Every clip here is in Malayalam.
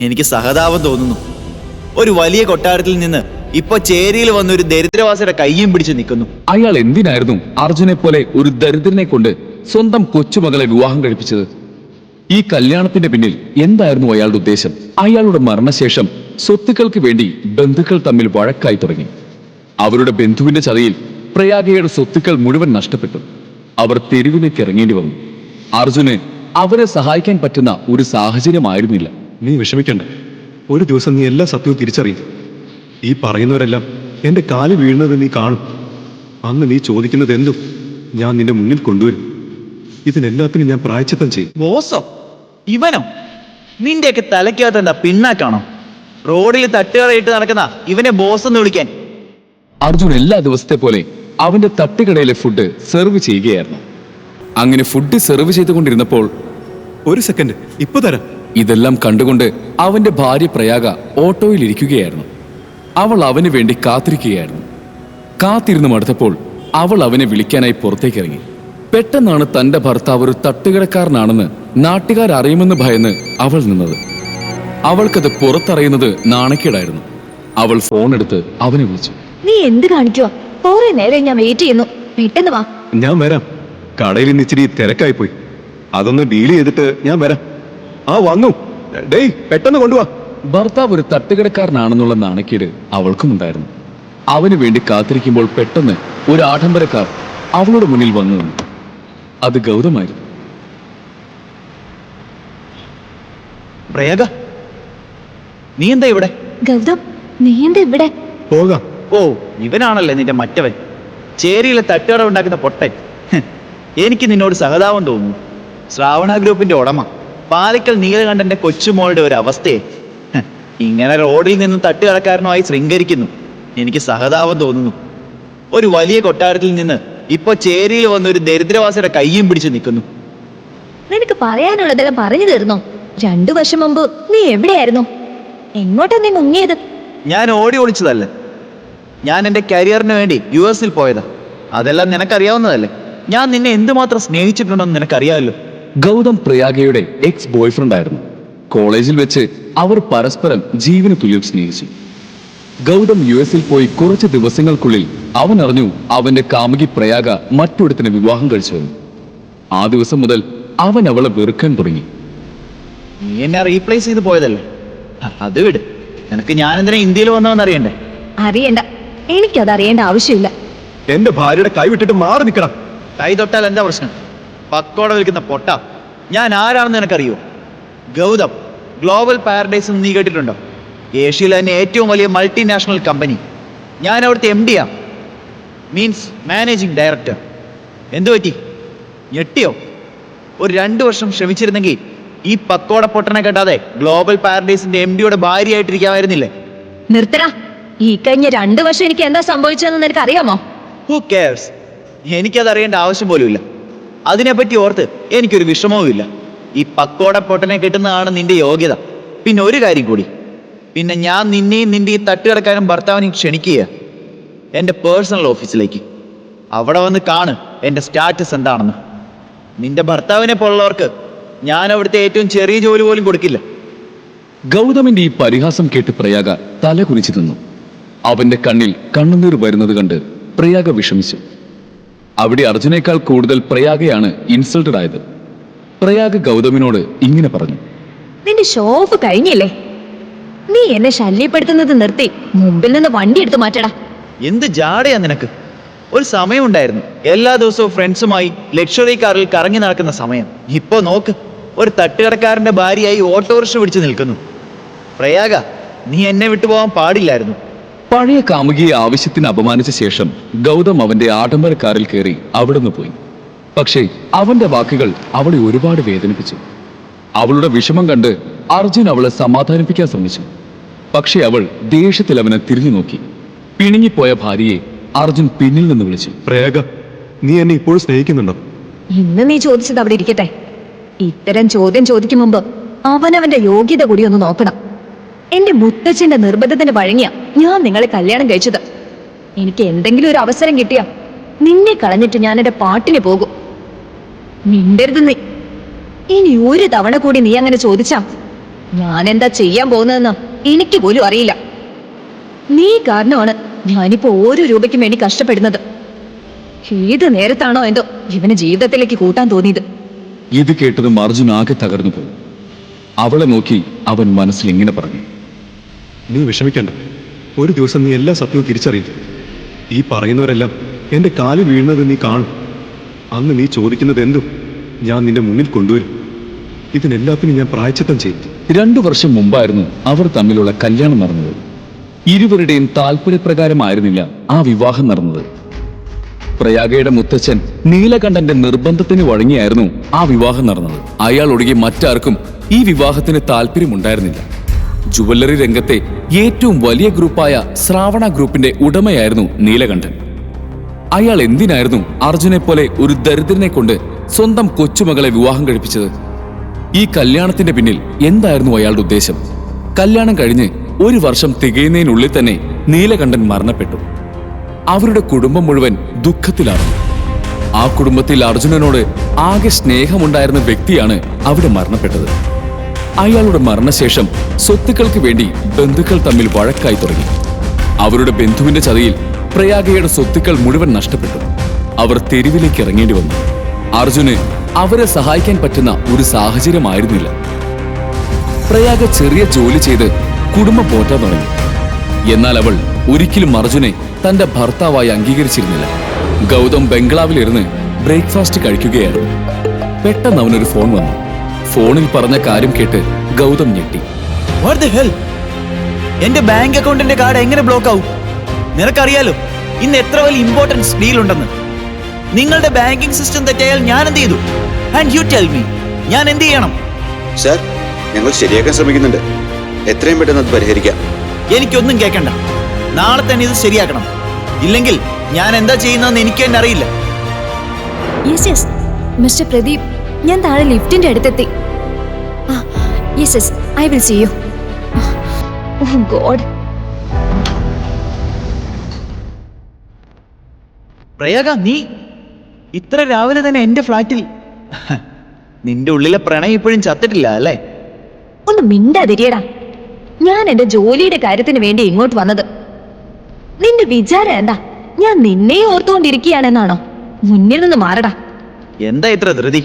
എനിക്ക് സഹതാപം തോന്നുന്നു. ഒരു വലിയ കൊട്ടാരത്തിൽ നിന്ന് ഇപ്പൊ ചേരിയിൽ വന്ന ഒരു ദരിദ്രവാസിയുടെ കയ്യും പിടിച്ച് നിൽക്കുന്നു. അയാൾ എന്തിനായിരുന്നു അർജുനെ പോലെ ഒരു ദരിദ്രനെ കൊണ്ട് സ്വന്തം കൊച്ചുമകളെ വിവാഹം കഴിപ്പിച്ചത്? ഈ കല്യാണത്തിന്റെ പിന്നിൽ എന്തായിരുന്നു അയാളുടെ ഉദ്ദേശം? അയാളുടെ മരണശേഷം സ്വത്തുക്കൾക്ക് വേണ്ടി ബന്ധുക്കൾ തമ്മിൽ വഴക്കായി തുടങ്ങി. അവരുടെ ബന്ധുവിന്റെ ചതിയിൽ പ്രയാഗയുടെ സ്വത്തുക്കൾ മുഴുവൻ നഷ്ടപ്പെട്ടു. അവർ തെരുവിലേക്ക് ഇറങ്ങേണ്ടി വന്നു. അർജുന് അവരെ സഹായിക്കാൻ പറ്റുന്ന ഒരു സാഹചര്യമായിരുന്നില്ല. നീ വിഷമിക്കണ്ട. ഒരു ദിവസം നീ എല്ലാ സത്യവും തിരിച്ചറിയും. ഈ പറയുന്നവരെല്ലാം എന്റെ കാൽ വീഴുന്നത് നീ കാണും. അന്ന് നീ ചോദിക്കുന്നത് എന്തും ഞാൻ നിന്റെ മുന്നിൽ കൊണ്ടുവരും. ഇതിനെല്ലാത്തിനും ഞാൻ പ്രായച്ചിത്തം ചെയ്യും. ബോസോ ഇവനോ നിന്റെയൊക്കെ തലയ്ക്കകത്ത് എന്താ പിന്നാക്കാണോ റോഡിൽ തട്ടുകടയിട്ട് നടക്കുന്ന ഇവനെ ബോസ് എന്ന് വിളിക്കാൻ. അർജുൻ എല്ലാ ദിവസത്തെ പോലെ അവന്റെ തട്ടുകടയിലെ ഫുഡ് സെർവ് ചെയ്യുകയായിരുന്നു. അങ്ങനെ ഫുഡ് സെർവ് ചെയ്തുകൊണ്ടിരുന്നപ്പോൾ ഒരു സെക്കൻഡ് ഇപ്പൊ തരാം. ഇതെല്ലാം കണ്ടുകൊണ്ട് അവന്റെ ഭാര്യ പ്രയാഗ ഓട്ടോയിൽ ഇരിക്കുകയായിരുന്നു. അവൾ അവന് വേണ്ടി കാത്തിരിക്കുകയായിരുന്നു. കാത്തിരുന്ന് മടുത്തപ്പോൾ അവൾ അവനെ വിളിക്കാനായി പുറത്തേക്കിറങ്ങി. പെട്ടെന്നാണ് തന്റെ ഭർത്താവ് ഒരു തട്ടുകിടക്കാരനാണെന്ന് നാട്ടുകാർ അറിയുമെന്ന് ഭയന്ന് അവൾ നിന്നത്. അവൾക്കത് പുറത്തറിയുന്നത് നാണക്കേടായിരുന്നു. അവൾ ഫോൺ എടുത്ത് അവനെ വിളിച്ചു. നീ എന്ത് കാണിക്കുക കുറെ നേരം ഞാൻ വെയിറ്റ് ചെയ്യുന്നു. പെട്ടെന്ന് വാ. ഞാൻ വരാം. കടയിൽ ഇന്ന് ഇച്ചിരി തിരക്കായി പോയി അതൊന്ന് ഡീൽ ചെയ്തിട്ട് ഞാൻ വരാം. ആ വന്നു ഡേയ് പെട്ടെന്ന് കൊണ്ടുവാ. ഭർത്താവ് ഒരു തട്ടുകടക്കാരനാണെന്നുള്ള നാണക്കേട് അവൾക്കും ഉണ്ടായിരുന്നു. അവന് വേണ്ടി കാത്തിരിക്കുമ്പോൾ പെട്ടെന്ന് ഒരു ആഡംബരക്കാർ അവളുടെ മുന്നിൽ വന്നു നിന്നു. അത് ഗൗതമായിരുന്നു. പ്രയാഗ നീ എന്താ ഇവിടെ? ഗൗതം നീ എന്താ ഇവിടെ? പോകാം. ഓ ഇവനാണല്ലേ നിന്റെ മറ്റവൻ? ചേരിയിലെ തട്ടുകട ഉണ്ടാക്കുന്ന പൊട്ടൻ. ഹ്, എനിക്ക് നിന്നോട് സഹതാപം തോന്നുന്നു. ശ്രാവണ ഗ്രൂപ്പിന്റെ ഉടമ. പാലിക്കൽ നീലകണ്ഠന്റെ കൊച്ചുമോളുടെ ഒരു അവസ്ഥയെ ഇങ്ങനെ റോഡിൽ നിന്ന് തട്ടുകടക്കാരനുമായി ശൃംഗരിക്കുന്നു. എനിക്ക് സഹതാപം തോന്നുന്നു. ഒരു വലിയ കൊട്ടാരത്തിൽ നിന്ന് ഇപ്പൊ ചേരിയിൽ വന്ന ഒരു ദരിദ്രവാസിയുടെ കയ്യും പിടിച്ച് നിൽക്കുന്നു. നിനക്ക് പറയാനുള്ളതെല്ലാം പറഞ്ഞു തീർന്നോ? രണ്ടു വർഷം മുമ്പ് നീ എവിടെയായിരുന്നു? എങ്ങോട്ടാ നീ മുങ്ങിയത്? ഞാൻ ഓടി ഒളിച്ചതല്ല? ഞാൻ എന്റെ കരിയറിന് വേണ്ടി യു എസിൽ പോയതാ. അതെല്ലാം നിനക്കറിയാവുന്നതല്ലേ? ഞാൻ നിന്നെ എന്തുമാത്രം സ്നേഹിച്ചിട്ടുണ്ടെന്ന് നിനക്കറിയാമല്ലോ. ഗൗതം പ്രയാഗയുടെ എക്സ് ബോയ്ഫ്രണ്ട് ആയിരുന്നു. കോളേജിൽ വെച്ച് അവർ പരസ്പരം ജീവന് തുല്യം സ്നേഹിച്ചു. ഗൗതം യു എസിൽ പോയി കുറച്ച് ദിവസങ്ങൾക്കുള്ളിൽ അവൻ അറിഞ്ഞു അവന്റെ കാമുകി പ്രയാഗ മറ്റൊരുത്തിന് വിവാഹം കഴിച്ചു. ആ ദിവസം മുതൽ അവൻ അവളെ വെറുക്കാൻ തുടങ്ങി. നീ എന്നെ റീപ്ലേസ് ചെയ്ത് പോയതല്ലേ? അത് വിട്. നിനക്ക് ഞാൻ എന്തിനാ ഇന്ത്യയിൽ വന്നവെന്ന് അറിയണ്ടേ? അറിയണ്ട. എനിക്കത് അറിയേണ്ട ആവശ്യമില്ല. എന്റെ ഭാര്യയുടെ കൈ വിട്ടിട്ട് മാറി നിൽക്കണം. കൈ തൊട്ടാൽ എന്താ പ്രശ്നം? പക്കോടെ വിൽക്കുന്ന പൊട്ട. ഞാൻ ആരാണെന്ന് നിനക്കറിയോ? ഗൗതം ഗ്ലോബൽ പാരഡൈസ് നീ കേട്ടിട്ടുണ്ടോ? ഏഷ്യയിലെ തന്നെ ഏറ്റവും വലിയ മൾട്ടിനാഷണൽ കമ്പനി ഞാൻ അവിടുത്തെ എം ഡിയാ മീൻസ് മാനേജിങ് ഡയറക്ടർ എന്തു പറ്റി? ഞെട്ടിയോ? ഒരു രണ്ട് വർഷം ശ്രമിച്ചിരുന്നെങ്കിൽ ഈ പക്കോട പൊട്ടനെ കെട്ടാതെ ഗ്ലോബൽ പാരഡൈസിന്റെ എം ഡിയുടെ ഭാര്യയായിട്ടിരിക്കാമായിരുന്നില്ലേ? നിർത്തടാ. ഈ കഴിഞ്ഞ രണ്ടു വർഷം എനിക്ക് എന്താ സംഭവിച്ചതെന്ന് നിനക്ക് അറിയാമോ ഹു എനിക്കത് അറിയേണ്ട ആവശ്യം പോലുമില്ല. അതിനെപ്പറ്റി ഓർത്ത് എനിക്കൊരു വിഷമവുമില്ല. ഈ പക്കോട പൊട്ടനെ കിട്ടുന്നതാണ് നിന്റെ യോഗ്യത. പിന്നെ ഒരു കാര്യം കൂടി. പിന്നെ ഞാൻ നിന്നെയും നിന്റെ ഈ തട്ടുകിടക്കാനും ഭർത്താവിനെയും ക്ഷണിക്കുക എന്റെ പേഴ്സണൽ ഓഫീസിലേക്ക്. അവിടെ വന്ന് കാണ് എന്റെ സ്റ്റാറ്റസ് എന്താണെന്ന്. നിന്റെ ഭർത്താവിനെ പോലുള്ളവർക്ക് ഞാൻ അവിടുത്തെ ഏറ്റവും ചെറിയ ജോലി പോലും കൊടുക്കില്ല. ഗൗതമിന്റെ ഈ പരിഹാസം കേട്ട് പ്രയാഗ തല കുനിച്ചു നിന്നു. അവന്റെ കണ്ണിൽ കണ്ണുനീർ വരുന്നത് കണ്ട് പ്രയാഗ വിഷമിച്ചു. അവിടെ അർജുനേക്കാൾ കൂടുതൽ പ്രയാഗയാണ് ഇൻസൾട്ടഡ് ആയത്. പ്രയാഗ് ഗൗതമിനോട് ഇങ്ങനെ പറഞ്ഞു. നിന്റെ ഷോഫ് കഴിഞ്ഞില്ലേ? നീ എന്നെ ശല്യപ്പെടുത്തുന്നത് നിർത്തി. മുമ്പിൽ നിന്ന് വണ്ടി എടുത്തു മാറ്റടാ. എന്ത് ജാടയാ നിനക്ക്? ഒരു സമയമുണ്ടായിരുന്നു. എല്ലാ ദിവസവും ഫ്രണ്ട്സുമായി ലക്ഷറി കാറിൽ കറങ്ങി നടക്കുന്ന സമയം. ഇപ്പോ നോക്ക് ഒരു തട്ടുകടക്കാരന്റെ ഭാര്യയായി ഓട്ടോറിക്ഷ പിടിച്ചു നിൽക്കുന്നു. പ്രയാഗ നീ എന്നെ വിട്ടുപോകാൻ പാടില്ലായിരുന്നു. പഴയ കാമുകിയെ ആവശ്യത്തിന് അപമാനിച്ച ശേഷം ഗൗതം അവന്റെ ആഡംബര കാറിൽ കയറി അവിടുന്ന് പോയി. പക്ഷേ അവന്റെ വാക്കുകൾ അവളെ ഒരുപാട് വേദനിപ്പിച്ചു. അവളുടെ വിഷമം കണ്ട് അർജുൻ അവളെ സമാധാനിപ്പിക്കാൻ ശ്രമിച്ചു. പക്ഷേ അവൾ ദേഷ്യത്തിൽ അവനെ തിരിഞ്ഞു നോക്കി. പിണുങ്ങിപ്പോയ ഭാര്യയെ അർജുൻ പിന്നിൽ നിന്ന് വിളിച്ചു. പ്രേഗ നീ എന്നെ ഇപ്പോൾ സ്നേഹിക്കുന്നുണ്ടോ? ഇന്ന് നീ ചോദിച്ചത് അവിടെ ഇരിക്കട്ടെ. ഇത്തരം ചോദ്യം ചോദിക്കും മുമ്പ് അവനവന്റെ യോഗ്യത കൂടി ഒന്ന് നോക്കണം. എന്റെ മുത്തച്ഛന്റെ നിർബന്ധത്തിന് വഴങ്ങിയ ഞാൻ നിങ്ങളെ കല്യാണം കഴിച്ചത്. എനിക്ക് എന്തെങ്കിലും ഒരു അവസരം കിട്ടിയ നിന്നെ കളഞ്ഞിട്ട് ഞാൻ എന്റെ പാട്ടിന് പോകും. മിണ്ടരുത് നീ. ഇനി ഒരു തവണ കൂടി നീ അങ്ങനെ ചോദിച്ചാ ഞാൻ എന്താ ചെയ്യാൻ പോകുന്നതെന്ന് എനിക്ക് പോലും അറിയില്ല. നീ കാരണമാണ് ഞാനിപ്പോ ഓരോ രൂപയ്ക്കും വേണ്ടി കഷ്ടപ്പെടുന്നത്. ഏത് നേരത്താണോ എന്തോ ഇവന് ജീവിതത്തിലേക്ക് കൂട്ടാൻ തോന്നിയത്. ഇത് കേട്ടതും അർജുൻ ആകെ തകർന്നു പോകും അവളെ നോക്കി അവൻ മനസ്സിൽ ഇങ്ങനെ പറഞ്ഞു. നീ വിഷമിക്കണ്ട. ഒരു ദിവസം നീ എല്ലാ സത്യവും തിരിച്ചറിയും ഈ പറയുന്നവരെല്ലാം എന്റെ കാൽ വീഴുന്നത് നീ കാണും. അന്ന് നീ ചോദിക്കുന്നത് എന്തും ഞാൻ നിന്റെ മുന്നിൽ കൊണ്ടുവരും. ഇതിനെല്ലാത്തിനും ഞാൻ പ്രായച്ചിത്തം ചെയ്തു രണ്ടു വർഷം മുമ്പായിരുന്നു അവർ തമ്മിലുള്ള കല്യാണം നടന്നത്. ഇരുവരുടെയും താല്പര്യപ്രകാരമായിരുന്നില്ല ആ വിവാഹം നടന്നത്. പ്രയാഗയുടെ മുത്തച്ഛൻ നീലകണ്ഠന്റെ നിർബന്ധത്തിന് വഴങ്ങിയായിരുന്നു ആ വിവാഹം നടന്നത്. അയാൾ ഒഴികെ മറ്റാർക്കും ഈ വിവാഹത്തിന് താല്പര്യമുണ്ടായിരുന്നില്ല ജുവല്ലറി രംഗത്തെ ഏറ്റവും വലിയ ഗ്രൂപ്പായ ശ്രാവണ ഗ്രൂപ്പിന്റെ ഉടമയായിരുന്നു നീലകണ്ഠൻ. അയാൾ എന്തിനായിരുന്നു അർജുനെ പോലെ ഒരു ദരിദ്രനെ കൊണ്ട് സ്വന്തം കൊച്ചുമകളെ വിവാഹം കഴിപ്പിച്ചത്? ഈ കല്യാണത്തിന്റെ പിന്നിൽ എന്തായിരുന്നു അയാളുടെ ഉദ്ദേശം? കല്യാണം കഴിഞ്ഞ് ഒരു വർഷം തികയുന്നതിനുള്ളിൽ തന്നെ നീലകണ്ഠൻ മരണപ്പെട്ടു. അവരുടെ കുടുംബം മുഴുവൻ ദുഃഖത്തിലാണ്. ആ കുടുംബത്തിൽ അർജുനനോട് ആകെ സ്നേഹമുണ്ടായിരുന്ന വ്യക്തിയാണ് അവിടെ മരണപ്പെട്ടത്. അയാളുടെ മരണശേഷം സ്വത്തുക്കൾക്ക് വേണ്ടി ബന്ധുക്കൾ തമ്മിൽ വഴക്കായി തുടങ്ങി. അവരുടെ ബന്ധുവിന്റെ ചതിയിൽ പ്രയാഗയുടെ സ്വത്തുക്കൾ മുഴുവൻ നഷ്ടപ്പെട്ടു. അവർ തെരുവിലേക്ക് ഇറങ്ങേണ്ടി വന്നു. അർജുന് അവരെ സഹായിക്കാൻ പറ്റുന്ന ഒരു സാഹചര്യമായിരുന്നില്ല. പ്രയാഗ ചെറിയ ജോലി ചെയ്ത് കുടുംബം പോറ്റാൻ തുടങ്ങി. എന്നാൽ അവൾ ഒരിക്കലും അർജുനെ തന്റെ ഭർത്താവായി അംഗീകരിച്ചിരുന്നില്ല. ഗൗതം ബംഗ്ലാവിലിരുന്ന് ബ്രേക്ക്ഫാസ്റ്റ് കഴിക്കുകയായിരുന്നു. പെട്ടെന്ന് അവനൊരു ഫോൺ വന്നു. ഫോണിൽ പറഞ്ഞ കാര്യം കേട്ട് ഗൗതം ഞെട്ടി. വാട്ട് ദ ഹെൽ എന്റെ ബാങ്ക് അക്കൗണ്ടിന്റെ കാർഡ് എങ്ങനെ ബ്ലോക്ക് ആവും? നിനക്കറിയാലോ ഇന്ന് എത്ര വലിയ ഇമ്പോർട്ടൻസ് ഡീൽ ഉണ്ടെന്ന്. നിങ്ങളുടെ ബാങ്കിംഗ് സിസ്റ്റം തെറ്റായാൽ ഞാൻ എന്ത് ചെയ്തു? ആൻഡ് യു ടെൽ മീ ഞാൻ എന്ത് ചെയ്യണം? സർ ഞങ്ങൾ ശരിയാക്കാൻ ശ്രമിക്കുന്നുണ്ട്. എത്രയും പെട്ടെന്ന് അത് പരിഹരിക്കാം. എനിക്കൊന്നും കേൾക്കണ്ട നാളെ തന്നെ ഇത് ശരിയാക്കണം. ഇല്ലെങ്കിൽ ഞാൻ എന്താ ചെയ്യുന്നതെന്ന് എനിക്ക് തന്നെ അറിയില്ല. യെസ് യെസ് മിസ്റ്റർ പ്രദീപ് ഞാൻ താഴെ ലിഫ്റ്റിന്റെ അടുത്തെത്തി. Yes yes I will see you god Prayaga നീ ഇത്ര രാവിലെ തന്നെ എന്റെ ഫ്ലാറ്റിൽ. നിന്റെ ഉള്ളിലെ പ്രണയം ഇപ്പോഴും ചത്തിട്ടില്ല അല്ലേ? ഒന്ന് മിണ്ടാതിരിയടാ. ഞാൻ എന്റെ ജോലിയുടെ കാര്യത്തിന് വേണ്ടി ഇങ്ങോട്ട് വന്നത്. നിന്റെ വിചാരം എന്താ? ഞാൻ നിന്നെ ഓർത്തുകൊണ്ടിരിക്കുകയാണെന്നാണോ? മുന്നിൽ നിന്ന് മാറടാ. എന്താ ഇത്ര ധൃതി?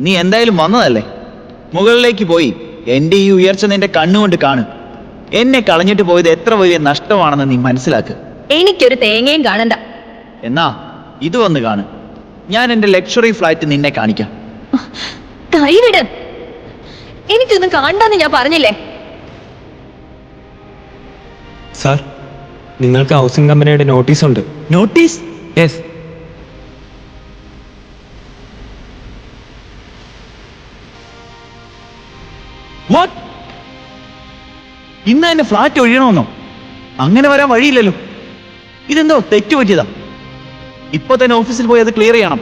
നീ എന്തായാലും വന്നതല്ലേ? മുകളിലേക്ക് പോയി. എന്റെ ഈ ഉയർച്ച നിന്റെ കണ്ണുകൊണ്ട് കാണും. എന്നെ കളഞ്ഞിട്ട് പോയത് എത്ര വലിയ നഷ്ടമാണെന്ന് നീ മനസ്സിലാക്ക്. എനിക്കൊരു തേങ്ങയും കാണണ്ട. എന്നാ ഇത് വന്ന് കാണും. ഞാൻ എന്റെ ലക്ഷറി ഫ്ലാറ്റ് നിന്നെ കാണിക്കാം. കൈവിട് എനിക്കൊന്നും കാണണ്ടെന്ന് ഞാൻ പറഞ്ഞില്ലേ? സാർ നിങ്ങൾക്ക് ഹൗസിംഗ് കമ്പനിയുടെ നോട്ടീസ് ഉണ്ട് നോട്ടീസ്? യെസ് വാട്ട് ഇന്ന് എന്നെ ഫ്ലാറ്റ് ഒഴിയണമെന്നോ? അങ്ങനെ വരാൻ വഴിയില്ലല്ലോ. ഇതെന്തോ തെറ്റു പറ്റിയതാ. ഇപ്പൊ തന്നെ ഓഫീസിൽ പോയി അത് ക്ലിയർ ചെയ്യണം.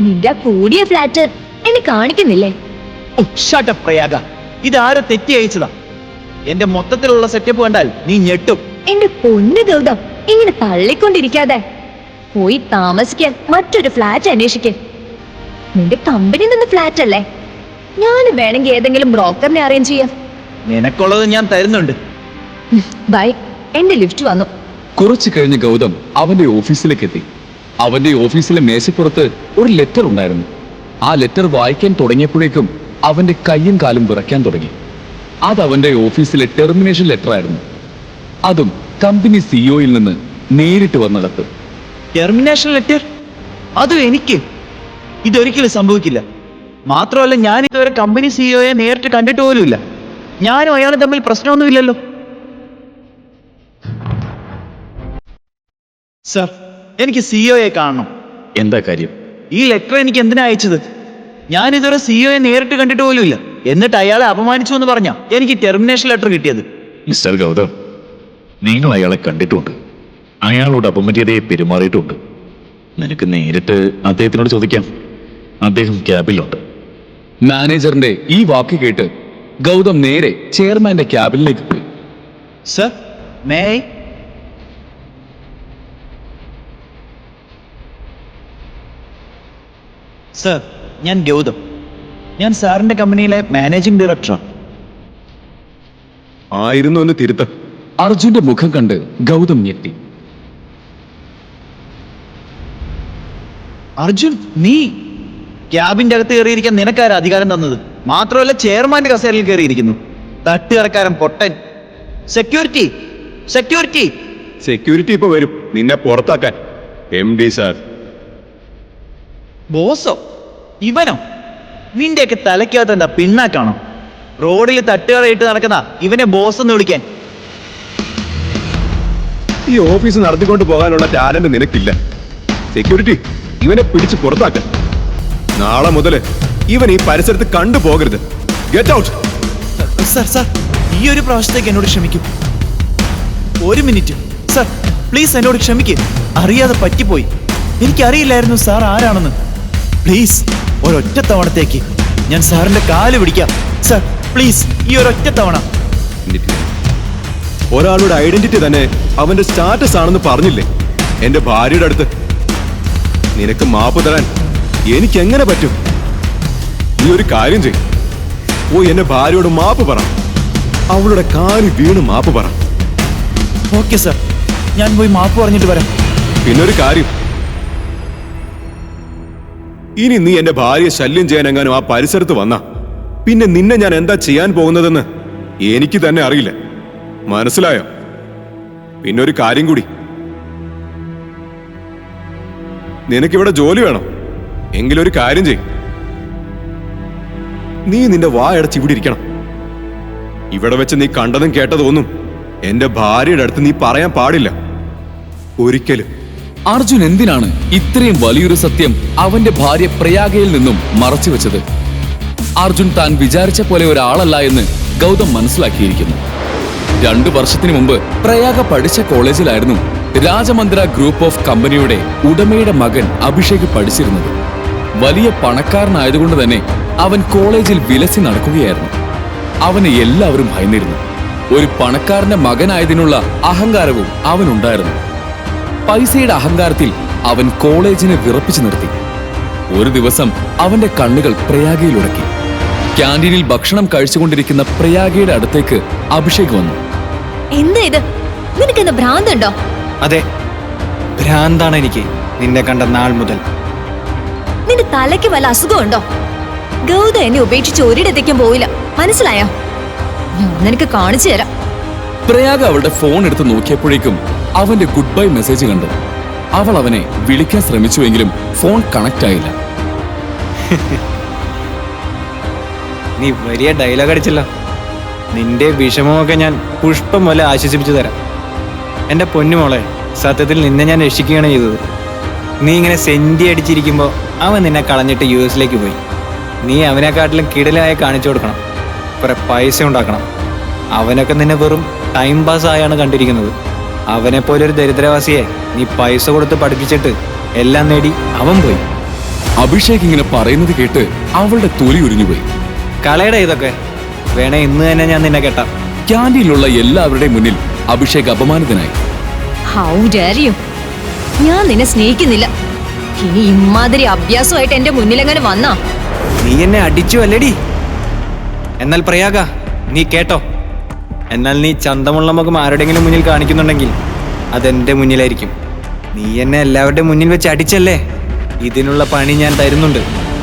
നിന്റെ കൂടിയ ഫ്ലാറ്റ് എന്നെ കാണിക്കുന്നില്ലേ? Up, പ്രയാഗ. ഇതാരോ തെറ്റി അയച്ചതാ. എന്റെ മൊത്തത്തിലുള്ള സെറ്റപ്പ് കണ്ടാൽ നീ ഞെട്ടും. എന്റെ പൊന്നു ഗൗതം ഇങ്ങനെ തള്ളിക്കൊണ്ടിരിക്കാതെ പോയി താമസിക്കാൻ മറ്റൊരു ഫ്ലാറ്റ് അന്വേഷിക്കേ. നിന്റെ കമ്പനി നിന്ന് ഫ്ലാറ്റ് അല്ലേ? ഞാൻ വേണമെങ്കിൽ ഏതെങ്കിലും ബ്രോക്കറിനെ അറേഞ്ച് ചെയ്യാം. നിനക്കുള്ളത് ഞാൻ തരുന്നുണ്ട്. ബൈ എന്റെ ലിഫ്റ്റ് വന്നു. കുറച്ചു കഴിഞ്ഞ് ഗൗതം അവന്റെ ഓഫീസിലേക്ക് എത്തി. അവന്റെ ഓഫീസിലെ മേശപ്പുറത്ത് ഒരു ലെറ്റർ ഉണ്ടായിരുന്നു. ആ ലെറ്റർ വായിക്കാൻ തുടങ്ങിയപ്പോഴേക്കും അവന്റെ കയ്യും കാലും വിറയ്ക്കാൻ തുടങ്ങി. അത് അവന്റെ ഓഫീസിലെ ടെർമിനേഷൻ ലെറ്റർ ആയിരുന്നു. അതും കമ്പനി സിഇഒയിൽ നിന്ന് നേരിട്ട് വന്നിടത്ത് ടെർമിനേഷൻ ലെറ്റർ അതും എനിക്ക്. ഇതൊരിക്കലും സംഭവിക്കില്ല. മാത്രമല്ല ഞാൻ ഇതുവരെ കമ്പനി സിഇഒയെ നേരിട്ട് കണ്ടിട്ട് പോലുമില്ല. ഞാനും അയാളും തമ്മിൽ പ്രശ്നമൊന്നുമില്ലല്ലോ. സർ എനിക്ക് സിഇഒയെ കാണണം. എന്താ കാര്യം? ഈ ലെറ്റർ എനിക്ക് എന്തിനാ അയച്ചത്? ഞാൻ ഇതുവരെ സിഇഒയെ നേരിട്ട് കണ്ടിട്ട് പോലുമില്ല. എന്നിട്ട് അയാളെ അപമാനിച്ചു എന്ന് പറഞ്ഞ എനിക്ക് ടെർമിനേഷൻ ലെറ്റർ കിട്ടിയത്. മിസ്റ്റർ ഗൗതം നിങ്ങൾ അയാളെ കണ്ടിട്ടുണ്ട്. അയാളോട് അപമര്യാദയെ പെരുമാറിയിട്ടുണ്ട്. നിനക്ക് നേരിട്ട് അദ്ദേഹത്തിനോട് ചോദിക്കാം. അദ്ദേഹം ക്യാബിലുണ്ട്. മാനേജറിന്റെ ഈ വാക്ക് കേട്ട് ഗൗതം നേരെ ചെയർമാന്റെ ക്യാബിനിലേക്ക് പോയി. സർ മേ സർ ഞാൻ ഗൗതം. ഞാൻ സാറിന്റെ കമ്പനിയിലെ മാനേജിംഗ് ഡയറക്ടറാണ്. ആയിരുന്നു എന്ന് തിരുത്ത അർജുന്റെ മുഖം കണ്ട് ഗൗതം ഞെട്ടി. അർജുൻ നീ ക്യാബിന്റെ അകത്ത് കയറിയിരിക്കാൻ നിനക്കാരാ അധികാരം തന്നത്? മാത്രമല്ല ചെയർമാന്റെ കസേരയിൽ കയറിയിരിക്കുന്നു. തട്ടുകടക്കാരൻ പൊട്ടൻ. സെക്യൂരിറ്റി സെക്യൂരിറ്റി സെക്യൂരിറ്റി ഇപ്പൊ വരും. നിന്നെ പുറത്താക്കാൻ. M D sir. ബോസോ ഇവനോ? നിന്റെയൊക്കെ തലയ്ക്കകത്ത് എന്താ പിണ്ണാക്കാണോ? റോഡിൽ തട്ടുകടയിട്ട് നടക്കുന്ന ഇവനെ ബോസ് എന്ന് വിളിക്കാൻ. ഈ ഓഫീസ് നടത്തിക്കൊണ്ട് പോകാനുള്ള ടാലന്റ് നിനക്കില്ല. സെക്യൂരിറ്റി ഇവനെ പിടിച്ച് പുറത്താക്കാൻ നാളെ മുതൽ ഇവൻ ഈ പരിസരത്ത് കണ്ടു കണ്ടുപോകരുത്. ഗെറ്റ് ഔട്ട് സർ സർ ഈ ഒരു പ്രാവശ്യത്തേക്ക് എന്നോട് ക്ഷമിക്കും. ഒരു മിനിറ്റ്. സർ പ്ലീസ് എന്നോട് ക്ഷമിക്ക്. അറിയാതെ പറ്റിപ്പോയി. എനിക്കറിയില്ലായിരുന്നു സാർ ആരാണെന്ന്. പ്ലീസ് ഒരൊറ്റ തവണത്തേക്ക്. ഞാൻ സാറിന്റെ കാൽ പിടിക്കാം. സർ പ്ലീസ് ഈ ഒരൊറ്റ തവണ. ഒരാളുടെ ഐഡന്റിറ്റി തന്നെ അവന്റെ സ്റ്റാറ്റസ് ആണെന്ന് പറഞ്ഞില്ലേ? എന്റെ ഭാര്യയുടെ അടുത്ത്. നിനക്ക് മാപ്പ് തരാൻ എനിക്ക് എങ്ങനെ പറ്റും? നീ ഒരു കാര്യം ചെയ് ഓ എന്റെ ഭാര്യയോട് മാപ്പ് പറ. അവളുടെ കാലി വീണ് മാപ്പ് പറ. Okay sir. ഞാൻ പോയി മാപ്പ് പറഞ്ഞിട്ട് വരാം. പിന്നൊരു കാര്യം. ഇനി നീ എന്റെ ഭാര്യയെ ശല്യം ചെയ്യാനെങ്ങാനും ആ പരിസരത്ത് വന്ന. പിന്നെ നിന്നെ ഞാൻ എന്താ ചെയ്യാൻ പോകുന്നതെന്ന് എനിക്ക് തന്നെ അറിയില്ല. മനസ്സിലായോ? പിന്നൊരു കാര്യം കൂടി. നിനക്കിവിടെ ജോലി വേണം? എങ്കിലൊരു കാര്യം ചെയ്. നീ നിന്റെ വായടച്ച് ഇവിടെ ഇരിക്കണം. ഇവിടെ വെച്ച് നീ കണ്ടതും കേട്ടതൊന്നും എന്റെ ഭാര്യയുടെ അടുത്ത് നീ പറയാൻ പാടില്ല. ഒരിക്കലും. അർജുൻ എന്തിനാണ് ഇത്രയും വലിയൊരു സത്യം അവന്റെ ഭാര്യ പ്രയാഗയിൽ നിന്നും മറച്ചു വെച്ചത്? അർജുൻ താൻ വിചാരിച്ച പോലെ ഒരാളല്ല എന്ന് ഗൗതം മനസ്സിലാക്കിയിരിക്കുന്നു. രണ്ടു വർഷത്തിനു മുമ്പ് പ്രയാഗ പഠിച്ച കോളേജിലായിരുന്നു രാജമന്ദ്ര ഗ്രൂപ്പ് ഓഫ് കമ്പനിയുടെ ഉടമയുടെ മകൻ അഭിഷേക് പഠിച്ചിരുന്നത്. വലിയ പണക്കാരനായതുകൊണ്ട് തന്നെ അവൻ കോളേജിൽ വിലസി നടക്കുകയായിരുന്നു. അവനെ എല്ലാവരും ഭയന്നിരുന്നു. ഒരു പണക്കാരന്റെ മകനായതിനുള്ള അഹങ്കാരവും അവനുണ്ടായിരുന്നു. പൈസയുടെ അഹങ്കാരത്തിൽ അവൻ കോളേജിനെ വിറപ്പിച്ചു നിർത്തി. ഒരു ദിവസം അവന്റെ കണ്ണുകൾ പ്രയാഗയിൽ ഉടക്കി ക്യാന്റീനിൽ ഭക്ഷണം കഴിച്ചുകൊണ്ടിരിക്കുന്ന പ്രയാഗയുടെ അടുത്തേക്ക് അഭിഷേക് വന്നു. എന്താ ഇത്? നിനക്ക് എന്താ ഭ്രാന്തുണ്ടോ? അതെ ഭ്രാന്താണ് എനിക്ക് നിന്നെ കണ്ട നാൾ മുതൽ. നിന്റെ തലയ്ക്ക് വല്ല അസുഖമുണ്ടോ? ഗൗത എന്നെ ഉപേക്ഷിച്ച് ഒരിടത്തേക്കും പോയില്ല മനസ്സിലായോ? ഞാൻ നിനക്ക് കാണിച്ചു തരാം. പ്രയാഗ അവളുടെ ഫോൺ എടുത്ത് നോക്കിയപ്പോഴേക്കും അവന്റെ ഗുഡ് ബൈ മെസ്സേജ് കണ്ടു. അവൾ അവനെ വിളിക്കാൻ ശ്രമിച്ചുവെങ്കിലും ഫോൺ കണക്ട് ആയില്ല. നീ വലിയ ഡയലോഗ് അടിച്ചല്ലോ. നിന്റെ വിഷമമൊക്കെ ഞാൻ പുഷ്പം പോലെ ആശ്വസിപ്പിച്ചു തരാം. എന്റെ പൊന്നുമോളെ സത്യത്തിൽ നിന്നെ ഞാൻ രക്ഷിക്കുകയാണ് ചെയ്തത്. നീ ഇങ്ങനെ സെന്റി അടിച്ചിരിക്കുമ്പോൾ അവൻ നിന്നെ കളഞ്ഞിട്ട് യു എസിലേക്ക് പോയി. നീ അവനെക്കാട്ടിലും കിടലായി കാണിച്ചു കൊടുക്കണം. കുറെ പൈസ ഉണ്ടാക്കണം. അവനൊക്കെ നിന്നെ വെറും ടൈം പാസ് ആയാണ് കണ്ടിരിക്കുന്നത്. അവനെ പോലെ ഒരു ദരിദ്രവാസിയെ നീ പൈസ കൊടുത്ത് പഠിപ്പിച്ചിട്ട് എല്ലാം നേടി അവൻ പോയി. അഭിഷേക് ഇങ്ങനെ പറയുന്നത് കേട്ട് അവളുടെ തൊലി ഉരിഞ്ഞുപോയി. കളയുടെ ഇതൊക്കെ. വേണേ ഇന്ന് തന്നെ ഞാൻ നിന്നെ കെട്ടാം. ക്യാന്റീനിലുള്ള എല്ലാവരുടെയും മുന്നിൽ അഭിഷേക് അപമാനിതനായി. ഹൗ ഡയർ യു ഞാൻ നിന്നെ സ്നേഹിക്കുന്നില്ല. ഇനി ഇമാതിരി അഭ്യാസമായിട്ട് എന്റെ മുന്നിലെങ്ങനെ വന്നാ? നീ എന്നെ അടിച്ചു അല്ലേടി. എന്നാൽ പ്രയാഗ നീ കേട്ടോ. എന്നാൽ നീ ചന്തമുള്ള മുഖം ആരുടെങ്കിലും മുന്നിൽ കാണിക്കുന്നുണ്ടെങ്കിൽ അതെന്റെ മുന്നിലായിരിക്കും. നീ എന്നെ എല്ലാവരുടെ മുന്നിൽ വെച്ച് അടിച്ചല്ലേ? ഇതിനുള്ള പണി ഞാൻ തരുന്നുണ്ട്.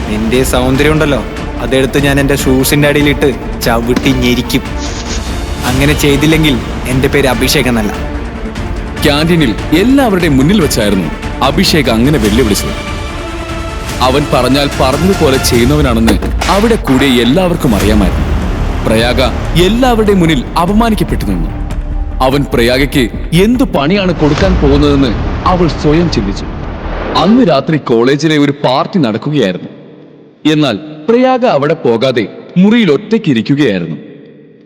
നിന്റെ സൗന്ദര്യം ഉണ്ടല്ലോ. അതെടുത്ത് ഞാൻ എന്റെ ഷൂസിന്റെ അടിയിലിട്ട് ചവിട്ടി ഞെരിക്കും. അങ്ങനെ ചെയ്തില്ലെങ്കിൽ എന്റെ പേര് അഭിഷേക് എന്നല്ല. ക്യാന്റീനിൽ എല്ലാവരുടെയും മുന്നിൽ വെച്ചായിരുന്നു. അഭിഷേക് അങ്ങനെ വെല്ലുവിളിച്ചത്. അവൻ പറഞ്ഞാൽ പറഞ്ഞതുപോലെ ചെയ്യുന്നവനാണെന്ന് അവിടെ കൂടെ എല്ലാവർക്കും അറിയാമായിരുന്നു. പ്രയാഗ എല്ലാവരുടെയും മുന്നിൽ അപമാനിക്കപ്പെട്ടു നിന്നു. അവൻ പ്രയാഗയ്ക്ക് എന്തു പണിയാണ് കൊടുക്കാൻ പോകുന്നതെന്ന് അവൾ സ്വയം ചിന്തിച്ചു. അന്ന് രാത്രി കോളേജിലെ ഒരു പാർട്ടി നടക്കുകയായിരുന്നു. എന്നാൽ പ്രയാഗ അവിടെ പോകാതെ മുറിയിൽ ഒറ്റയ്ക്ക് ഇരിക്കുകയായിരുന്നു.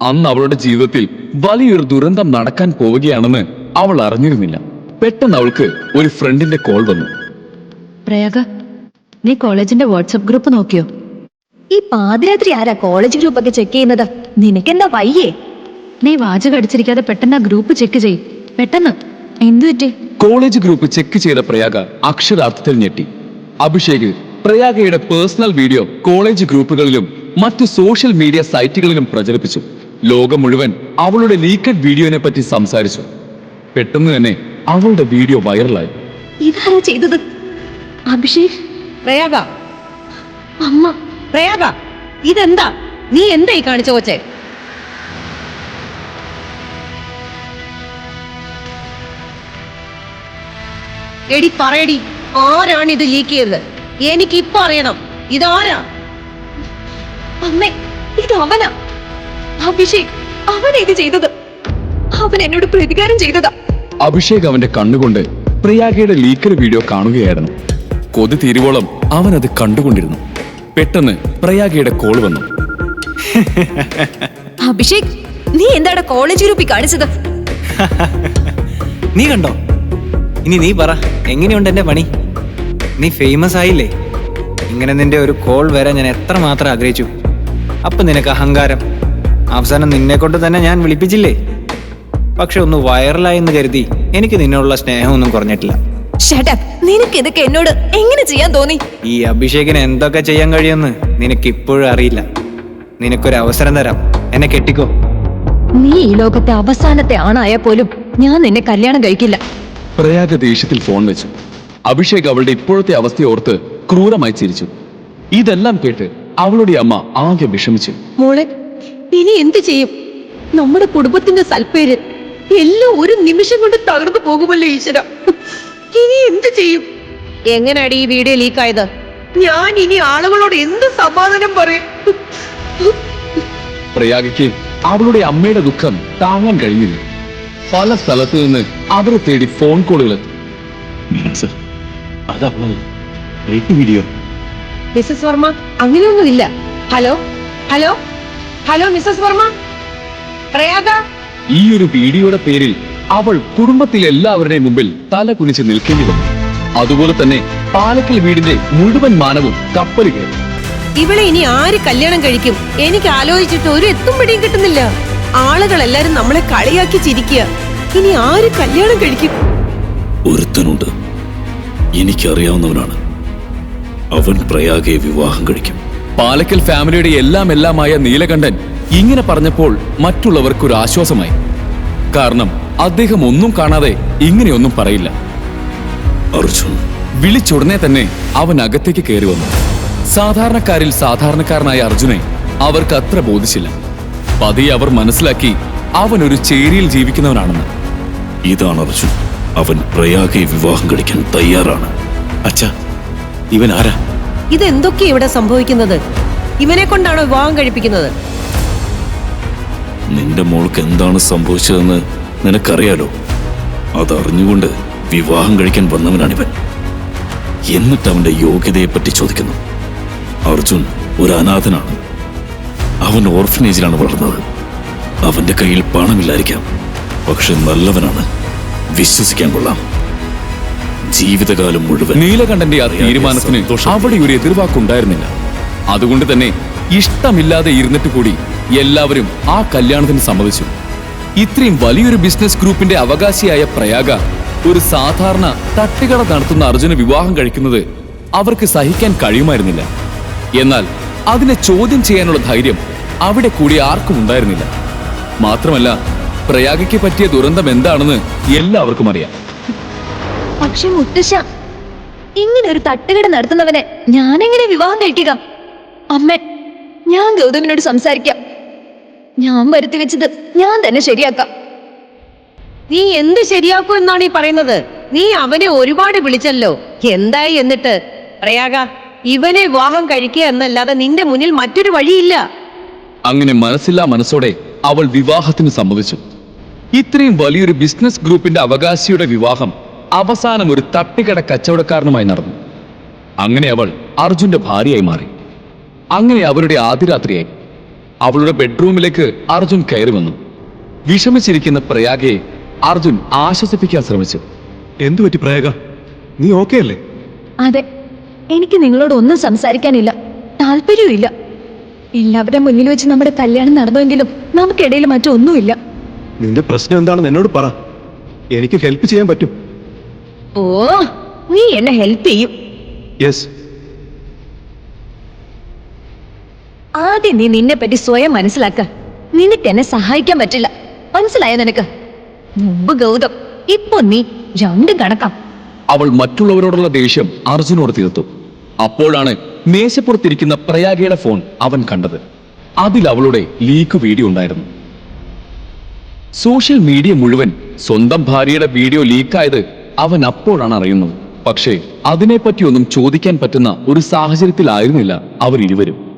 അന്ന് അവളുടെ ജീവിതത്തിൽ വലിയൊരു ദുരന്തം നടക്കാൻ പോവുകയാണെന്ന് അവൾ അറിഞ്ഞിരുന്നില്ല. പെട്ടെന്ന് അവൾക്ക് ഒരു ഫ്രണ്ടിന്റെ കോൾ വന്നു. പ്രയാഗ നീ കോളേജിന്റെ വാട്സപ്പ് ഗ്രൂപ്പ് നോക്കിയോ? ഈ പാതിരാത്രി ആരാ കോളേജ് ഗ്രൂപ്പ് ഒക്കെ ചെക്ക് ചെയ്യുന്നത്? നിനക്കെന്താ വയ്യേ? നീ വാചകം അടിച്ചിരിക്കാതെ പെട്ടെന്ന് ആ ഗ്രൂപ്പ് ചെക്ക് ചെയ് പെട്ടെന്ന്. എന്തു പറ്റി? കോളേജ് ഗ്രൂപ്പ് ചെക്ക് ചെയ്ത പ്രയാഗ അക്ഷരാർത്ഥത്തിൽ ഞെട്ടി. അഭിഷേക് പ്രയാഗയുടെ പേഴ്സണൽ വീഡിയോ കോളേജ് ഗ്രൂപ്പുകളിലും മറ്റു സോഷ്യൽ മീഡിയ സൈറ്റുകളിലും പ്രചരിപ്പിച്ചു. ലോകം മുഴുവൻ അവളുടെ ലീക്കഡ് വീഡിയോനെ പറ്റി സംസാരിച്ചു. പെട്ടെന്ന് തന്നെ അവളുടെ വീഡിയോ വൈറലായി. ഇതാരാ ചെയ്തത്? അഭിഷേക്? പ്രയാഗ. അമ്മ. പ്രയാഗ ഇതെന്താ? നീ എന്തായി കാണിച്ച കൊച്ചെ? എടി പറയടി ആരാണ് ഇത് ലീക്ക് ചെയ്തത്? എനിക്ക് ഇപ്പൊ അറിയണം ഇതാരാ? അമ്മേ ഇത് അവനാ. അഭിഷേക് അവൻ ഇത് ചെയ്തത്. അവൻ എന്നോട് പ്രതികാരം ചെയ്തതാ. അഭിഷേക് അവന്റെ കണ്ണുകൊണ്ട് പ്രിയാഗയുടെ ലീക്കൽ വീഡിയോ കാണുകയായിരുന്നു. കൊതി തീരുവോളം അവൻ അത് കണ്ടുകൊണ്ടിരുന്നു. പെട്ടെന്ന് പ്രയാഗയുടെ കോൾ വന്നു. അഭിഷേക് നീ എന്താടാ കോളേജ് ഗ്രൂപ്പിൽ കാണിച്ചത്? നീ കണ്ടോ? ഇനി നീ പറ എങ്ങനെയുണ്ട് എന്റെ പണി? നീ ഫേമസ് ആയില്ലേ? ഇങ്ങനെ നിന്റെ ഒരു കോൾ വരാൻ ഞാൻ എത്ര മാത്രം ആഗ്രഹിച്ചു. അപ്പൊ നിനക്ക് അഹങ്കാരം. അവസാനം നിന്നെ കൊണ്ട് തന്നെ ഞാൻ വിളിപ്പിച്ചില്ലേ? പക്ഷെ ഒന്ന് വൈറലായെന്ന് കരുതി എനിക്ക് നിന്നോടുള്ള സ്നേഹമൊന്നും കുറഞ്ഞിട്ടില്ല. നിനക്ക് ഇതൊക്കെ എന്നോട് എങ്ങനെ ചെയ്യാൻ തോന്നി? ഈ അഭിഷേകിന് എന്തൊക്കെ ചെയ്യാൻ കഴിയുമെന്ന് നിനക്ക് ഇപ്പോഴും അറിയില്ല. നിനക്കൊരു അവസരം തരാം. എന്നെ കെട്ടിക്കോ. നീ ഈ ലോകത്തെ അവസാനത്തെ ആണായ പോലും ഞാൻ നിന്നെ കല്യാണം കഴിക്കില്ല. പ്രയാഗ ദേഷ്യത്തിൽ ഫോൺ വെച്ചു. അഭിഷേക് അവളുടെ ഇപ്പോഴത്തെ അവസ്ഥ ഓർത്ത് ക്രൂരമായി ചിരിച്ചു. ഇതെല്ലാം കേട്ട് അവളുടെ അമ്മ ആകെ വിഷമിച്ചു. മോളെ ഇനി എന്ത് ചെയ്യും? നമ്മുടെ കുടുംബത്തിന്റെ സൽപ്പേര് എല്ലാം ഒരു നിമിഷം കൊണ്ട് തകർന്നു പോകുമല്ലോ ഈശ്വര. ഇനി എന്ത് ചെയ്യും? എങ്ങനെയാണ് ഈ വീഡിയോ ലീക്ക് ആയത് ഞാൻ ഇനി ആളുകളോട് എന്ത് സമാധാനം പറയും? പ്രയാഗയ്ക്ക് അവളുടെ അമ്മയുടെ ദുഃഖം താങ്ങാൻ കഴിയില്ല പല സ്ഥലത്തു നിന്ന് അവരെ തേടി ഫോൺ കോളുകൾ വീഡിയോ മിസ്സസ് വർമ്മ അങ്ങനെയൊന്നുമില്ല hello? Hello? Hello Mrs Varma? Prayaga? ഈ ഒരു വീഡിയോയുടെ പേരിൽ അവൾ കുടുംബത്തിലെ എല്ലാവരുടെയും മുമ്പിൽ തല കുനിച്ച് നിൽക്കേണ്ടി വന്നു അതുപോലെ തന്നെ പാലക്കൽ വീടിന്റെ മുഴുവൻ മാനവും കപ്പൽ കയറി. ഇവളെ ഇനി ആര് കല്യാണം കഴിക്കും? എനിക്ക് ആലോചിച്ചിട്ട് ഒരു എത്തും പിടിയും കിട്ടുന്നില്ല. ആളുകൾ എല്ലാരും നമ്മളെ കളിയാക്കി ചിരിക്കുക. ഇനി ആര് കല്യാണം കഴിക്കും? ഒരുത്തനുണ്ട്. എനിക്കറിയാവുന്നവനാണ്. അവൻ പ്രയാഗയെ വിവാഹം കഴിക്കും. പാലക്കൽ ഫാമിലിയുടെ എല്ലാം എല്ലാമായ നീലകണ്ഠൻ ഇങ്ങനെ പറഞ്ഞപ്പോൾ മറ്റുള്ളവർക്കൊരു ആശ്വാസമായി. കാരണം അദ്ദേഹം ഒന്നും കാണാതെ ഇങ്ങനെയൊന്നും പറയില്ല. അർജുൻ. വിളിച്ചുടനെ തന്നെ അവൻ അകത്തേക്ക് കയറി വന്നു. സാധാരണക്കാരിൽ സാധാരണക്കാരനായ അർജുനെ അവർക്ക് അത്ര ബോധിച്ചില്ല. പതിയെ അവർ മനസ്സിലാക്കി അവൻ ഒരു ചേരിയിൽ ജീവിക്കുന്നവനാണെന്ന്. ഇതാണ് അർജുൻ. അവൻ പ്രയാഗെ വിവാഹം കഴിക്കാൻ തയ്യാറാണ്. അച്ഛാ ഇവൻ ആരാ? ഇതെന്തൊക്കെയാ ഇവിടെ സംഭവിക്കുന്നത്? ഇവനെ കൊണ്ടാണോ വിവാഹം കഴിപ്പിക്കുന്നത്? നിന്റെ മോൾക്ക് എന്താണ് സംഭവിച്ചതെന്ന് നിനക്കറിയാലോ? അതറിഞ്ഞുകൊണ്ട് വിവാഹം കഴിക്കാൻ വന്നവനാണിവൻ. എന്നിട്ട് അവന്റെ യോഗ്യതയെപ്പറ്റി ചോദിക്കുന്നു. അർജുൻ ഒരു അനാഥനാണ്. അവൻ ഓർഫനേജിലാണ് വളർന്നത്. അവന്റെ കയ്യിൽ പണമില്ലായിരിക്കാം. പക്ഷെ നല്ലവനാണ്. വിശ്വസിക്കാൻ കൊള്ളാം. ജീവിതകാലം മുഴുവൻ നീലകണ്ഠന്റെ ആ തീരുമാനത്തിന് അവിടെ ഒരു എതിർവാക്കുണ്ടായിരുന്നില്ല. അതുകൊണ്ട് തന്നെ ഇഷ്ടമില്ലാതെ ഇരുന്നിട്ട് കൂടി എല്ലാവരും ആ കല്യാണത്തിന് സമ്മതിച്ചു. ഇത്രയും വലിയൊരു ബിസിനസ് ഗ്രൂപ്പിന്റെ അവകാശിയായ പ്രയാഗ ഒരു സാധാരണ തട്ടുകട നടത്തുന്ന അർജുന വിവാഹം കഴിക്കുന്നത് അവർക്ക് സഹിക്കാൻ കഴിയുമായിരുന്നില്ല. എന്നാൽ അതിനെ ചോദ്യം ചെയ്യാനുള്ള ധൈര്യം അവിടെ കൂടി ആർക്കും ഉണ്ടായിരുന്നില്ല. മാത്രമല്ല പ്രയാഗയ്ക്ക് പറ്റിയ ദുരന്തം എന്താണെന്ന് എല്ലാവർക്കും അറിയാം. പക്ഷെ മുത്തശ്ശ ഇങ്ങനെ ഒരു തട്ടുകട നടത്തുന്നവനെ ഞാനെങ്ങനെ വിവാഹം കഴിക്കുക അമ്മ ഞാൻ ഗൗതമിനോട് സംസാരിക്കാം. ഞാൻ വരുത്തി വെച്ചത് ഞാൻ തന്നെ ശരിയാക്കാം. നീ എന്ത് ശരിയാക്കൂ എന്നാണ് ഈ പറയുന്നത്? നീ അവനെ ഒരുപാട് വിളിച്ചല്ലോ. എന്തായി എന്നിട്ട്? പ്രയാഗ ഇവനെ വിവാഹം കഴിക്കുക എന്നല്ലാതെ നിന്റെ മുന്നിൽ മറ്റൊരു വഴിയില്ല. അങ്ങനെ മനസ്സില്ലാ മനസ്സോടെ അവൾ വിവാഹത്തിന് സമ്മതിച്ചു. ഇത്രയും വലിയൊരു ബിസിനസ് ഗ്രൂപ്പിന്റെ അവകാശിയുടെ വിവാഹം അവസാനം ഒരു തട്ടിക്കട കച്ചവടക്കാരനുമായി നടന്നു. അങ്ങനെ അവൾ അർജുന്റെ ഭാര്യയായി മാറി. അങ്ങനെ അവരുടെ ആദ്യ രാത്രിയായി അവളുടെ ബെഡ്റൂമിലേക്ക് അർജുൻ കയറി വന്നു. വിഷമിച്ചിരിക്കുന്ന പ്രയാഗയെ അർജുൻ ആശ്വസിപ്പിക്കാൻ ശ്രമിച്ചു. എന്തു പറ്റി പ്രയാഗ? നീ ഓക്കെ അല്ലേ? അതെ. എനിക്ക് നിങ്ങളോട് ഒന്നും സംസാരിക്കാനില്ല. താല്പര്യമില്ല എല്ലാവരുടെ മുന്നിൽ വെച്ച് നമ്മുടെ കല്യാണം നടന്നുവെങ്കിലും നമുക്കിടയിൽ മറ്റൊന്നുമില്ല നിന്റെ പ്രശ്നം എന്താണെന്ന് എന്നോട് പറ. എനിക്ക് ഹെൽപ്പ് ചെയ്യാൻ പറ്റും. ഓ നീ എന്നെ ഹെൽപ്പ് ചെയ്യും. യെസ് ആദ്യം നീ നിന്നെ പറ്റി സ്വയം മനസ്സിലാക്ക. നിനക്ക് എന്നെ സഹായിക്കാൻ പറ്റില്ല. മനസ്സിലായോ നിനക്ക്? മുമ്പ് ഗൗതം ഇപ്പൊ നീ രണ്ടും കണക്കാം. അവൾ മറ്റുള്ളവരോടുള്ള ദേഷ്യം അർജുനോട് തീർത്തു. അപ്പോഴാണ് മേശപ്പുറത്തിരിക്കുന്ന പ്രയാഗയുടെ ഫോൺ അവൻ കണ്ടത്. അതിൽ അവളുടെ ലീക്ക് വീഡിയോ ഉണ്ടായിരുന്നു. സോഷ്യൽ മീഡിയ മുഴുവൻ സ്വന്തം ഭാര്യയുടെ വീഡിയോ ലീക്കായത് അവൻ അപ്പോഴാണ് അറിയുന്നത്. പക്ഷേ അതിനെപ്പറ്റിയൊന്നും ചോദിക്കാൻ പറ്റുന്ന ഒരു സാഹചര്യത്തിലായിരുന്നില്ല അവർ ഇരുവരും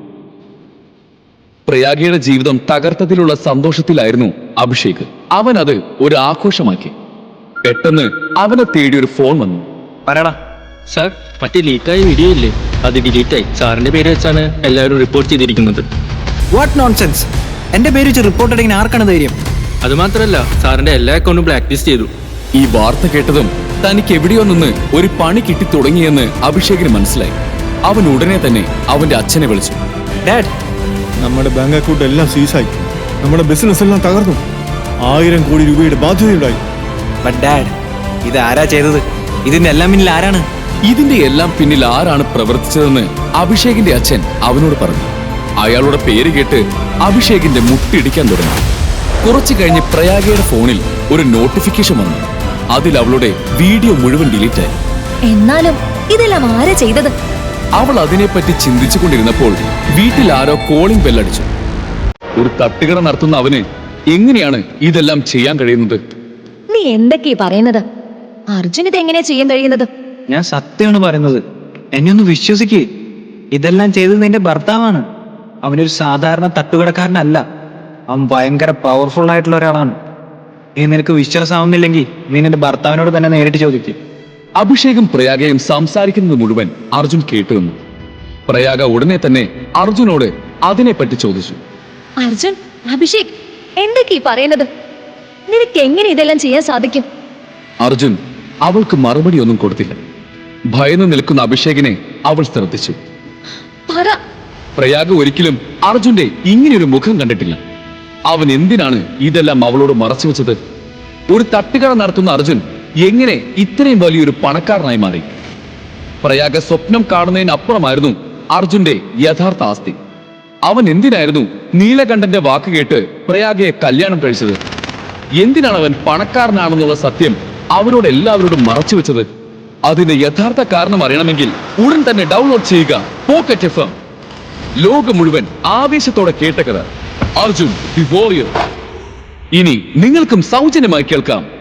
പ്രയാഗയുടെ ജീവിതം തകർത്തതിലുള്ള സന്തോഷത്തിലായിരുന്നു അഭിഷേക്. അവൻ അത് ഒരു ആഘോഷമാക്കി. പെട്ടെന്ന് അവനെ തേടി ഒരു ഫോൺ വന്നു. പറയടാ. സാർ മറ്റേ ലീക്കായ വീഡിയോ ഇല്ലേ? അത് ഡിലീറ്റ് ആയി. സാറിന്റെ പേര് വെച്ചാണ് എല്ലാവരും റിപ്പോർട്ട് ചെയ്തിരിക്കുന്നത്. വാട്ട് നോൺസെൻസ് എന്റെ പേര് വെച്ച് റിപ്പോർട്ട് അടങ്ങി ആർക്കാണ് ധൈര്യം? അത് മാത്രമല്ല സാറിന്റെ എല്ലാ അക്കൗണ്ടും ബ്ലാക്ക് ലിസ്റ്റ് ചെയ്തു. ഈ വാർത്ത കേട്ടതും തനിക്ക് എവിടെയോ നിന്ന് ഒരു പണി കിട്ടി തുടങ്ങിയെന്ന് അഭിഷേകിന് മനസ്സിലായി. അവൻ ഉടനെ തന്നെ അവന്റെ അച്ഛനെ വിളിച്ചു. ഡാഡ് നമ്മുടെ ബാങ്ക് അക്കൗണ്ട് എല്ലാം സീസായി. നമ്മുടെ ബിസിനസ് എല്ലാം തകർന്നു. ആയിരം കോടി രൂപയുടെ ബാധ്യതയുണ്ടായി. ഇത് ആരാ ചെയ്തത്? ഇതിന്റെ എല്ലാം പിന്നിൽ ആരാണ്? ഇതിന്റെ എല്ലാം പിന്നിൽ ആരാണ് പ്രവർത്തിച്ചതെന്ന് അഭിഷേകിന്റെ അച്ഛൻ അവനോട് പറഞ്ഞു. അയാളുടെ പേര് കേട്ട് അഭിഷേകിന്റെ മുട്ടിടിക്കാൻ തുടങ്ങി. കുറച്ചു കഴിഞ്ഞ് പ്രയാഗയുടെ ഫോണിൽ ഒരു നോട്ടിഫിക്കേഷൻ വന്നു. അതിൽ അവളുടെ വീഡിയോ മുഴുവൻ ഡിലീറ്റ് ആയി. എന്നാലും ഇതെല്ലാം ആരാ ചെയ്തത്? അവൾ അതിനെപ്പറ്റി ചിന്തിച്ചു കൊണ്ടിരുന്നപ്പോൾ വീട്ടിൽ ആരോ കോളിംഗ് ബെല്ലടിച്ചു ഒരു തട്ടുകട നടത്തുന്ന അവന് എങ്ങനെയാണ് ഇതെല്ലാം ചെയ്യാൻ കഴിയുന്നത്? നീ എന്തൊക്കെയാ പറയുന്നത്? അർജുൻ ഇത് എങ്ങനെയാ ചെയ്യാൻ കഴിയുന്നത്? ഞാൻ സത്യമാണ് പറയുന്നത്. എന്നെ ഒന്ന് വിശ്വസിക്കേ. ഇതെല്ലാം ചെയ്തത് നിന്റെ ഭർത്താവാണ്. അവനൊരു സാധാരണ തട്ടുകടക്കാരനല്ല. അവൻ ഭയങ്കര പവർഫുൾ ആയിട്ടുള്ള ഒരാളാണ്. നീ നിനക്ക് വിശ്വാസമാവുന്നില്ലെങ്കിൽ നീ നിന്റെ ഭർത്താവിനോട് തന്നെ നേരിട്ട് ചോദിക്കും. അഭിഷേകും പ്രയാഗയും സംസാരിക്കുന്നത് മുഴുവൻ അർജുൻ കേട്ടു നിന്നു. പ്രയാഗ ഉടനെ തന്നെ അർജുനോട് അതിനെപ്പറ്റി ചോദിച്ചു. അർജുൻ അഭിഷേക് എന്തൊക്കെ ഈ പറയുന്നത്? നിനക്ക് എങ്ങനെ ഇതെല്ലാം ചെയ്യാൻ സാധിക്കും? അർജുൻ അവൾക്ക് മറുപടി ഒന്നും കൊടുത്തില്ല. ഭയന്ന് നിൽക്കുന്ന അഭിഷേകിനെ അവൾ ശ്രദ്ധിച്ചു. പ്രയാഗ് പ്രയാഗ ഒരിക്കലും അർജുന്റെ ഇങ്ങനെയൊരു മുഖം കണ്ടിട്ടില്ല. അവൻ എന്തിനാണ് ഇതെല്ലാം അവളോട് മറച്ചു വെച്ചത്? ഒരു തട്ടുകട നടത്തുന്ന അർജുൻ എങ്ങനെ ഇത്രയും വലിയൊരു പണക്കാരനായി മാറി? പ്രയാഗ സ്വപ്നം കാണുന്നതിനപ്പുറമായിരുന്നു അർജുന്റെ യഥാർത്ഥ ആസ്തി. അവൻ എന്തിനായിരുന്നു നീലകണ്ഠന്റെ വാക്ക് കേട്ട് പ്രയാഗയെ കല്യാണം കഴിച്ചത്? എന്തിനാണ് അവൻ പണക്കാരനാണെന്നുള്ള സത്യം അവരോട് എല്ലാവരോടും മറച്ചു വെച്ചത്? അതിന്റെ യഥാർത്ഥ കാരണം അറിയണമെങ്കിൽ ഉടൻ തന്നെ ഡൗൺലോഡ് ചെയ്യുക പോക്കറ്റ് എഫ് എം. ലോകം മുഴുവൻ ആവേശത്തോടെ കേട്ട കഥ. അർജുൻ ദി വോറിയർ ഇനി നിങ്ങൾക്കും സൗജന്യമായി കേൾക്കാം.